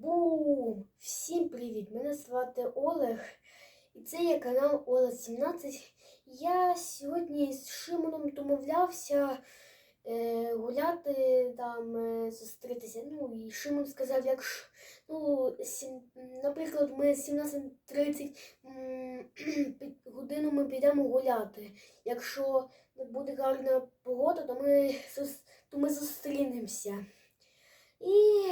Бум! Всім привіт! Мене звати Олег. І це є канал Олег 17. Я сьогодні з Шимоном домовлявся е, гуляти там, е, зустрітися. Ну і Шимон сказав, якщо ну, сім, наприклад, ми 17.30 годину ми підемо гуляти. Якщо буде гарна погода, то ми, то ми зустрінемося. І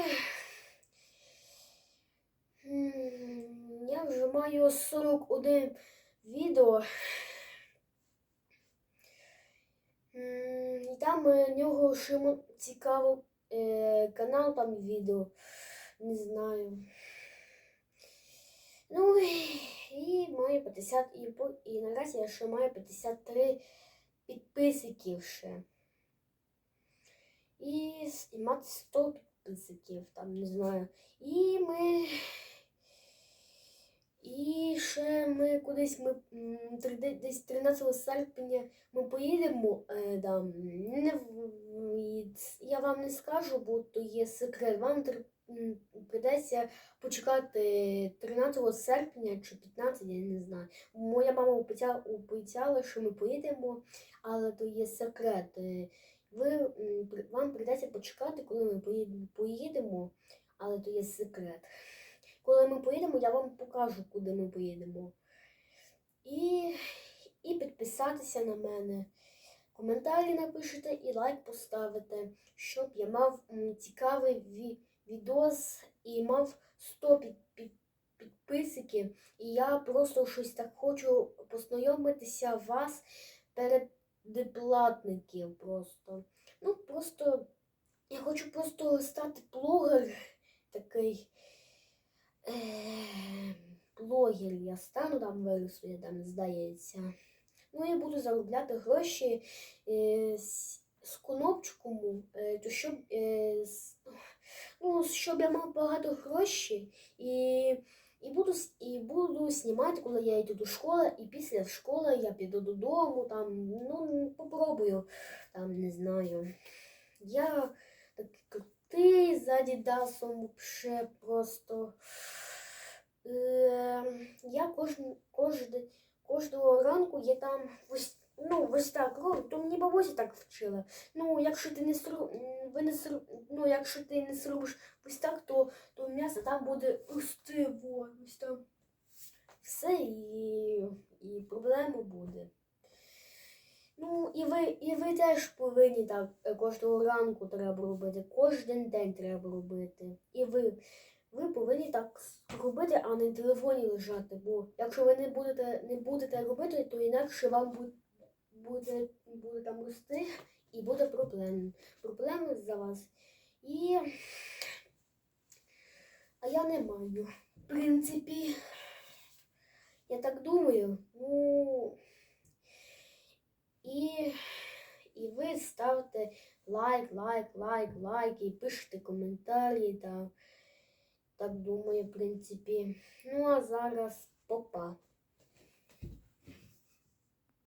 М, Я вже маю 41 відео. І там е, в нього Шимон цікавий е, канал, там відео. Не знаю. Ну і- маю 50 і, і наразі я ще маю 53 підписників ще. І, і мати 100 підписників, там не знаю. І ми. І ще ми кудись ми десь 13 серпня ми поїдемо. Е, да, не, я вам не скажу, бо то є секрет. Вам прийдеться почекати 13 серпня чи 15, я не знаю. Моя мама обіцяла, що ми поїдемо, але то є секрет. Е, Ви, вам прийдеться почекати, коли ми поїдемо, але то є секрет. Коли ми поїдемо, я вам покажу, куди ми поїдемо. І, і підписатися на мене. Коментарі напишете і лайк поставите, щоб я мав цікавий ві- відос і мав 100 під, під, підписників. І я просто щось так хочу познайомитися вас перед деплатників просто. Ну, просто я хочу просто стати блогер такий. Блогер я стану там виросту, я там здається. Ну, я буду заробляти гроші е, з, з конопчиком, е, то щоб, е, з, ну, щоб я мав багато грошей і, і, буду, і буду знімати, коли я йду до школи, і після школи я піду додому, там, ну, попробую, там, не знаю. Я такий крутий за Дідасом, вообще просто. Е, я кожного ранку я там ну, ось так роблю, то мені бабуся так вчила. Ну, якщо ти не сру, ви не сру, ну, якщо ти не зробиш ось так, то, то м'ясо там буде рости, ось там. Все і, і проблема буде. Ну, і ви, і ви теж повинні так е, кожного ранку треба робити, кожен день треба робити. І ви, ви повинні так робити, а не в телефоні лежати. Бо якщо ви не будете, не будете робити, то інакше вам буде, буде, буде там рости і буде проблем. Проблеми за вас. І а я не маю. В принципі, я так думаю, ну. І, і ви ставте лайк, лайк, лайк, лайк і пишете коментарі. Та, так думаю, в принципі. Ну а зараз попа.